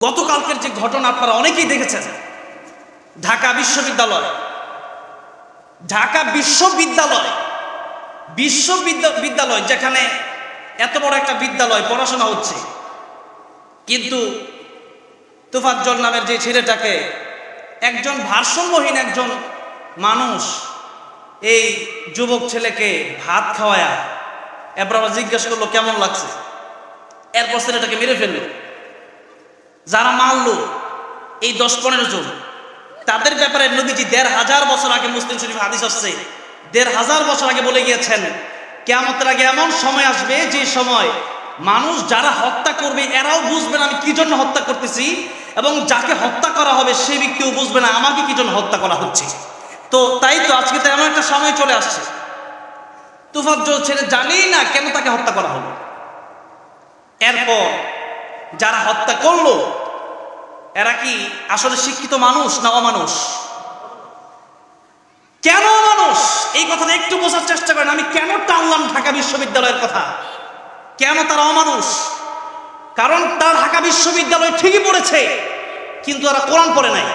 গতকালকের যে ঘটনা আপনারা অনেকেই দেখেছেন, ঢাকা বিশ্ববিদ্যালয়। ঢাকা বিশ্ববিদ্যালয় বিশ্ববিদ্যালয় যেখানে এত বড় একটা বিদ্যালয়, পড়াশোনা হচ্ছে। কিন্তু তুফাজ্জল নামের যে ছেলেটাকে একজন ভারসাম্যহীন একজন মানুষ এই যুবক ছেলেকে ভাত খাওয়ায়া এরপর আবার জিজ্ঞাসা করল, কেমন লাগছে? এরপর ছেলেটাকে মেরে ফেলল। যারা মারলো, এই দশ পনেরো জন, তাদের ব্যাপারে নবীজি দেড় হাজার বছর আগে মুসলিম শরীফ হাদিস আসছে। দেড় হাজার বছর আগে বলে গিয়েছেন কেমতের আগে এমন সময় আসবে যে সময় মানুষ যারা হত্যা করবে, এরাও বুঝবে না আমি কি জন্য হত্যা করতেছি এবং যাকে হত্যা করা হবে সেই ব্যক্তিও বুঝবে না আমাকে কি জন্য হত্যা করা হচ্ছে। তো তাই তো আজকে তো এমন একটা সময় চলে আসছে। তুফাজ্জল ছেলে জানেই না কেন তাকে হত্যা করা হলো। এরপর যারা হত্যা করল এরা কি আসলে শিক্ষিত মানুষ না অমানুষ? কেন মানুষ এই কথাটা একটু বোঝার চেষ্টা করেন। আমি কেন টানলাম ঢাকা বিশ্ববিদ্যালয়ের কথা? কেন তারা অমানুষ? কারণ তারা ঢাকা বিশ্ববিদ্যালয় ঠিকই পড়েছে, কিন্তু তারা কোরআন পড়ে নাই।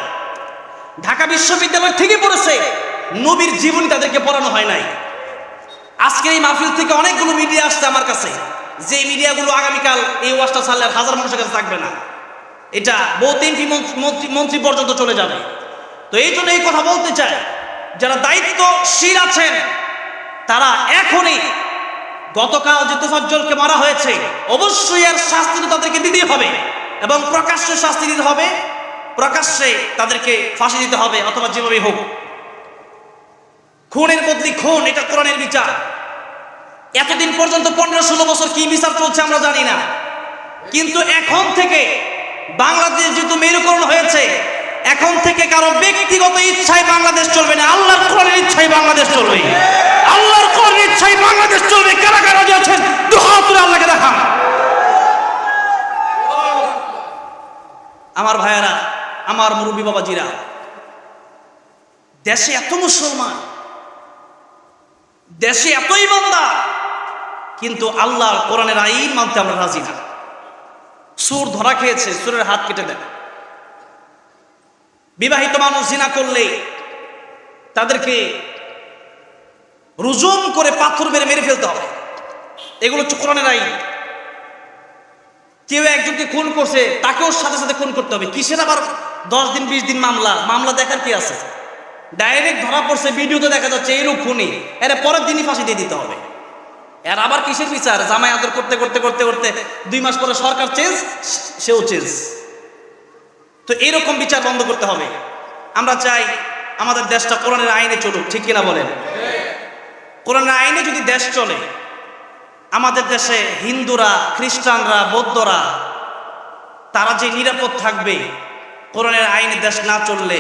ঢাকা বিশ্ববিদ্যালয় ঠিকই পড়েছে, নবীর জীবনী তাদেরকে পড়ানো হয় নাই। আজকের এই মাহফিল থেকে অনেকগুলো মিডিয়া আসছে আমার কাছে। যে মিডিয়াগুলো আগামীকাল এই ওয়াজটা ছাড়লে হাজার মানুষের কাছে থাকবে না। এটা বহুত এমপি মন্ত্রী পর্যন্ত চলে যাবে। তো এই জন্য এই কথা বলতে চাই, যারা দায়িত্বশীল আছেন, তারা এখনই গতকাল যে তুফাজ্জলকে মারা হয়েছে, অবশ্যই এর শাস্তি তো তাদেরকে দিতেই হবে এবং প্রকাশ্যে শাস্তি দিতে হবে, প্রকাশ্যে তাদেরকে ফাঁসি দিতে হবে অথবা যেভাবে হোক। খুনের বদলি খুন, এটা কোরআনের বিচার। এতদিন পর্যন্ত পনেরো ষোলো বছর কি বিচার চলছে আমরা জানি না। কিন্তু এখন থেকে বাংলাদেশ যেহেতু মেরুকরণ হয়েছে। এখন থেকে কারও ব্যক্তিগত ইচ্ছায় বাংলাদেশ চলবে না। আল্লাহর কোরআনের ইচ্ছায় বাংলাদেশ চলবে। আল্লাহর কোরআনের ইচ্ছায় বাংলাদেশ চলবে। কারা কারা যে আছেন? দুহাত তুলে আল্লাহকে দেখান আমার ভাইয়েরা, আমার মুরব্বী বাবাজিরা, দেশে এত মুসলমান, দেশে এত ইমানদার কিন্তু আল্লাহর কোরআনের আইন মানতে আমরা রাজি না। সুর ধরা খেয়েছে, সুরের হাত কেটে দেয়। বিবাহিত মানুষ জিনা করলে তাদেরকে রুজুম করে পাথর মেরে মেরে ফেলতে হবে। এগুলো হচ্ছে আইন। কেউ একজনকে খুন করছে, তাকেও সাথে সাথে খুন করতে হবে। কিসের আবার দশ দিন, বিশ দিন মামলা? মামলা দেখার কি আছে? ডাইরেক্ট ধরা পড়ছে ভিডিওতে দেখা যাচ্ছে এইরূপ খুনি। এর পরের দিনই ফাঁসি দিয়ে দিতে হবে। এর আবার কিসের বিচার? জামাই আদর করতে করতে করতে করতে দুই মাস পরে সরকার চেঞ্জ সেও চেঞ্জ তো এরকম বিচার বন্ধ করতে হবে। আমরা চাই আমাদের দেশটা কোরআনের আইনে চলুক, ঠিক কিনা বলেন? কোরআনের আইনে যদি দেশ চলে, আমাদের দেশে হিন্দুরা, খ্রিস্টানরা, বৌদ্ধরা, তারা যে নিরাপদ থাকবে, কোরআনের আইনে দেশ না চললে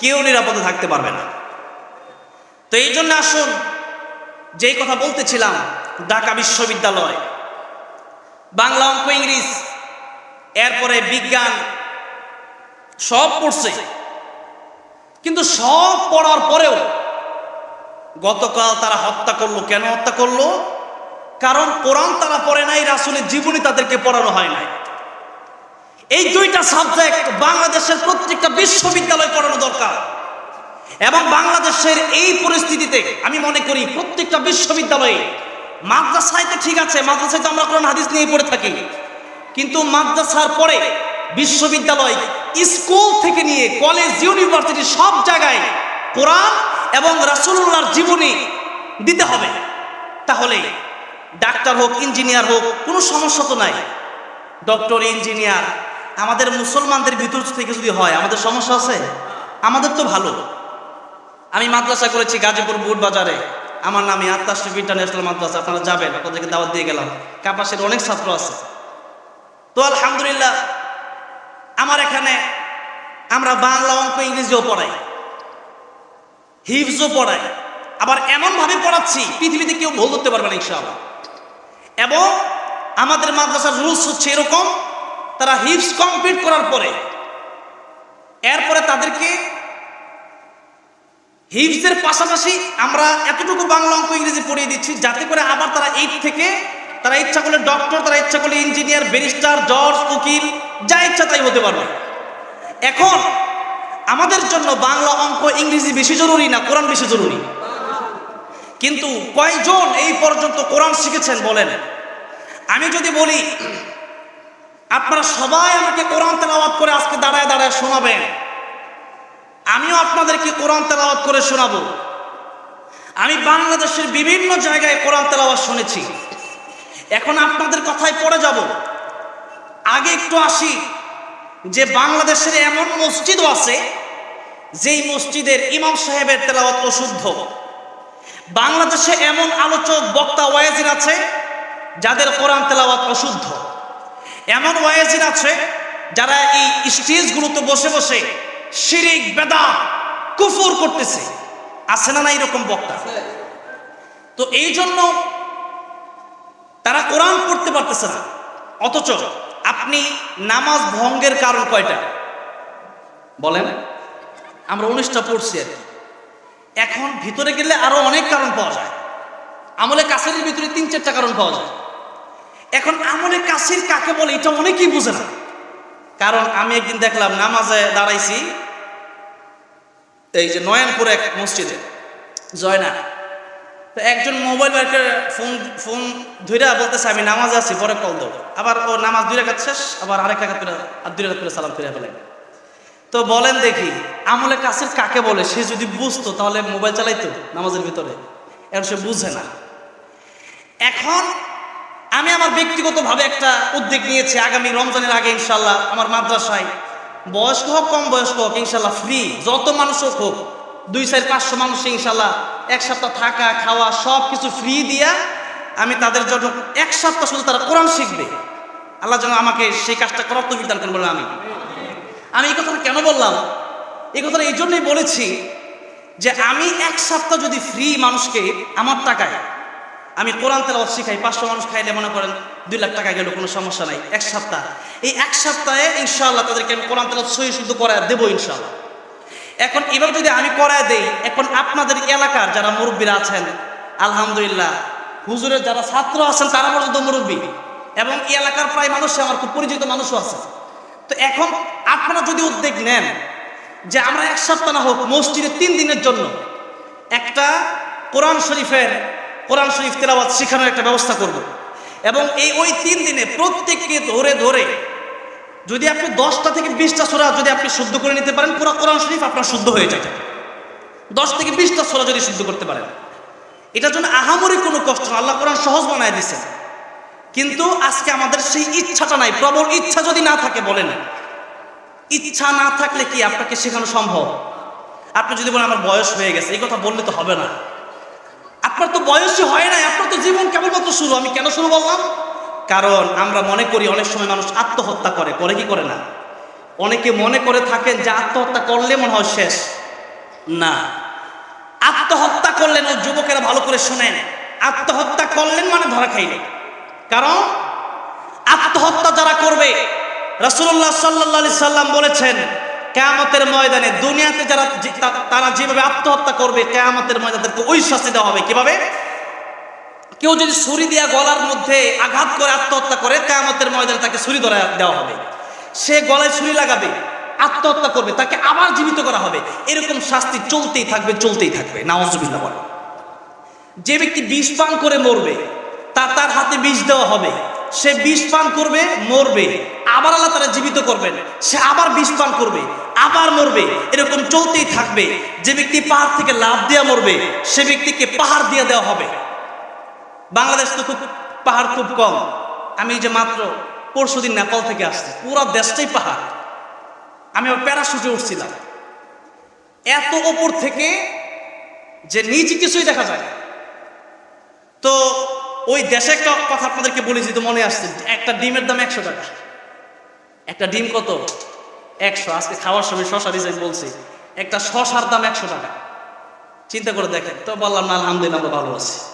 কেউ নিরাপদে থাকতে পারবে না। তো এই জন্য আসুন, যেই কথা বলতেছিলাম ঢাকা বিশ্ববিদ্যালয়। বাংলা অঙ্ক ইংলিশ এরপরে বিজ্ঞান, সব পড়ছে। কিন্তু সব পড়ার পরেও গতকাল তারা হত্যা করল। কেন হত্যা করল? কারণ কোরআন তারা পড়ে নাই, রাসুলের জীবনী তাদেরকে পড়ানো হয় নাই। এই দুইটা সাবজেক্ট বাংলাদেশের প্রত্যেকটা বিশ্ববিদ্যালয় পড়ানো দরকার। এবং বাংলাদেশের এই পরিস্থিতিতে আমি মনে করি প্রত্যেকটা বিশ্ববিদ্যালয়ে মাদ্রাসায় তো ঠিক আছে, মাদ্রাসায় তো আমরা কোরআন, হাদিস নিয়ে পড়ে থাকি। কিন্তু মাদ্রাসার পরে বিশ্ববিদ্যালয়, স্কুল থেকে নিয়ে কলেজ, ইউনিভার্সিটি সব জায়গায় কোরআন এবং রাসুল্লাহর জীবনী দিতে হবে। তাহলে ডাক্তার হোক, ইঞ্জিনিয়ার হোক, কোনো সমস্যা তো নাই। ডক্টর, ইঞ্জিনিয়ার, আমাদের মুসলমানদের ভিতর থেকে যদি হয়, আমাদের সমস্যা আছে? আমাদের তো ভালো। আমি মাদ্রাসা করেছি গাজীপুর বুট বাজারে আমার নামে আত্মা আত্মাশ্রী ইন্টারন্যাশনাল মাদ্রাসা আপনারা যাবেন, আপনাদেরকে দাওয়াত দিয়ে গেলাম। কাপাসের অনেক ছাত্র আছে। তো আলহামদুলিল্লাহ, আমার এখানে আমরা বাংলা অঙ্ক ইংরেজিও পড়াই, হিফজও পড়াই, আবার এমনভাবে পড়াচ্ছি, পৃথিবীতে কেউ ভুল করতে পারবে না, ইনশাআল্লাহ। এবং আমাদের মাদ্রাসার রুলস হচ্ছে এরকম, তারা হিপস কমপ্লিট করার পরে, এরপরে তাদেরকে হিপসের পাশাপাশি আমরা এতটুকু বাংলা অঙ্ক ইংরেজি পড়িয়ে দিচ্ছি, যাতে করে আবার তারা এইট থেকে তারা ইচ্ছা করলে ডক্টর তারা ইচ্ছা করলে ইঞ্জিনিয়ার ব্যারিস্টার জজ উকিল, যা ইচ্ছা তাই হতে পারবে। এখন আমাদের জন্য বাংলা অঙ্ক ইংরেজি বেশি জরুরি না কোরআন বেশি জরুরি? কিন্তু কয়জন এই পর্যন্ত কোরআন শিখেছেন বলেন? আমি যদি বলি, আপনারা সবাই আমাকে কোরআন তেলাওয়াত করে আজকে দাঁড়ায় দাঁড়ায় শোনাবেন। আমিও আপনাদেরকে কোরআন তেলাওয়াত করে শোনাবো। আমি বাংলাদেশের বিভিন্ন জায়গায় কোরআন তেলাওয়াত শুনেছি। এখন আপনাদের কথায় পড়ে যাব। আগে একটু আসি যে বাংলাদেশের এমন মসজিদও আছে, যেই মসজিদের ইমাম সাহেবের তেলাওয়াত অশুদ্ধ। বাংলাদেশে এমন আলোচক, বক্তা ওয়াইজিন আছে, যাদের কোরআন তেলাওয়াত অশুদ্ধ। এমন ওয়াইজিন আছে, যারা এই স্টেজগুলোতে বসে বসে শিরিক বেদা কুফুর করতেছে। আছে না না এরকম বক্তা? তো এই জন্য তারা কোরআন পড়তে পারতেছে না। অথচ আপনি নামাজ ভঙ্গের কারণ কয়টা? বলেন। আমরা উনিশটা পড়ছি আর এখন ভিতরে গেলে আরও অনেক কারণ পাওয়া যায়। আমলে কাছের ভিতরে তিন চারটা কারণ পাওয়া যায়। এখন আমলে কাছের কাকে বলে এটা অনেকেই বুঝে না। কারণ আমি একদিন দেখলাম নামাজে দাঁড়াইছি এই যে নয়নপুর এক মসজিদে জয়না তো একজন মোবাইল বের করে ফোন ফোন ধুইরা বলতেছে, আমি নামাজ আছি, পরে কল দাও আবার ও নামাজ দুই রেখাত শেষ, আবার আরেক রেখাত করে, আর দুই রেখাত করে সালাম ফিরে ফেলে। তো বলেন দেখি, আমলে কাছের কাকে বলে? সে যদি বুঝতো, তাহলে মোবাইল চালাইতো নামাজের ভিতরে। এখন সে বুঝে না। এখন আমি আমার ব্যক্তিগতভাবে একটা উদ্যোগ নিয়েছি, আগামী রমজানের আগে ইনশাল্লাহ আমার মাদ্রাসায় বয়স্ক হোক, কম বয়স্ক হোক, ইনশাল্লাহ ফ্রি যত মানুষ হোক হোক। দুই চার পাঁচশো মানুষ ইনশাল্লাহ এক সপ্তাহ থাকা, খাওয়া সব কিছু ফ্রি দিয়া আমি তাদের জন্য এক সপ্তাহ শুধু তারা কোরআন শিখবে। আল্লাহ যেন আমাকে সেই কাজটা করার তো বিধান করেন বলে আমি। আমি এই কথাটা কেন বললাম? এই কথাটা এই জন্যই বলেছি যে আমি এক সপ্তাহ যদি ফ্রি মানুষকে আমার টাকায় আমি কোরআন তেলাওয়াত শিখাই, পাঁচশো মানুষ খাইলে মনে করেন দুই লাখ টাকা গেল, কোনো সমস্যা নাই। এক সপ্তাহ। এই এক সপ্তাহে ইনশাআল্লাহ তাদেরকে আমি কোরআন তেলাওয়াত সহি শুদ্ধ করায় দেবো ইনশাআল্লাহ। এখন এবার যদি আমি করায় দেই, এখন আপনাদের এলাকার যারা মুরব্বীরা আছেন, আলহামদুলিল্লাহ, হুজুরের যারা ছাত্র আছেন, তারা পর্যন্ত মুরব্বী। এবং এলাকার প্রায় মানুষ আমার খুব পরিচিত মানুষও আছে। তো এখন আপনারা যদি উদ্যোগ নেন, যে আমরা এক সপ্তাহ না হোক, মসজিদে তিন দিনের জন্য একটা কোরআন শরীফের, কোরআন শরীফ তেলাওয়াত শেখানোর একটা ব্যবস্থা করব। এবং এই ওই তিন দিনে প্রত্যেককে ধরে ধরে যদি আপনি দশটা থেকে বিশটা সোরা যদি আপনি শুদ্ধ করে নিতে পারেন, পুরো কোরআন শরীফ আপনার শুদ্ধ হয়ে যাবে। দশ থেকে বিশটা সোরা যদি শুদ্ধ করতে পারেন। এটার জন্য আহামরি কোনো কষ্ট না, আল্লাহ কোরআন সহজ বানায় দিচ্ছে কিন্তু আজকে আমাদের সেই ইচ্ছাটা নাই, প্রবল ইচ্ছা যদি না থাকে বলেন। ইচ্ছা না থাকলে কি আপনাকে শেখানো সম্ভব? আপনি যদি বলেন, আমার বয়স হয়ে গেছে, এই কথা বললে তো হবে না। আপনার তো বয়সই হয় নাই, আপনার তো জীবন কেবলমাত্র শুরু, আমি কেন শুরু বললাম? কারণ আমরা মনে করি অনেক সময় মানুষ আত্মহত্যা করে করে কি করে না? অনেকে মনে করে থাকেন যে আত্মহত্যা করলে মনে হয় শেষ। না। আত্মহত্যা করলেন ও যুবকেরা ভালো করে শোনেন। আত্মহত্যা করলেন মানে ধরা খাইলে কারণ আত্মহত্যা যারা করবে, রাসূলুল্লাহ সাল্লাল্লাহু আলাইহি সাল্লাম বলেছেন কেয়ামতের ময়দানে দুনিয়াতে যারা তারা যেভাবে আত্মহত্যা করবে, কেয়ামতের ময়দানে তাদেরকে ওই শাস্তি দেওয়া হবে। কীভাবে? কেউ যদি ছুরি দিয়া গলার মধ্যে আঘাত করে আত্মহত্যা করে, কেয়ামতের ময়দানে তাকে ছুরি ধরা দেওয়া হবে। সে গলায় ছুরি লাগাবে, আত্মহত্যা করবে, তাকে আবার জীবিত করা হবে। এরকম শাস্তি চলতেই থাকবে চলতেই থাকবে। নাওজুবিল্লাহ বলে যে ব্যক্তি বিষ পান করে মরবে, তা তার হাতে বিষ দেওয়া হবে। সে বিষ পান করবে, মরবে। আবার আল্লাহ তারা জীবিত করবেন। সে আবার বিষ পান করবে। আবার মরবে। এরকম চলতেই থাকবে। যে ব্যক্তি পাহাড় থেকে লাভ দেওয়া মরবে, সে ব্যক্তিকে পাহাড় দিয়ে দেওয়া হবে। বাংলাদেশ তো খুব, পাহাড় খুব কম। আমি যে মাত্র পরশু দিন নেপাল থেকে আসছি। পুরো দেশটাই পাহাড়। আমি আবার প্যারাশুটে উঠছিলাম। এত ওপর থেকে যে নিচে কিছুই দেখা যায় তো ওই দেশে একটা কথা আপনাদেরকে বলেছি, তো মনে আসছে একটা ডিমের দাম একশো টাকা। একটা ডিম কত? একশো, আজকে খাওয়ার সময় শশা ডিজাইন বলছি। একটা শশার দাম একশো টাকা। চিন্তা করে দেখেন। তো বললাম না, আলহামদুলিল্লাহ আমরা ভালো আছি।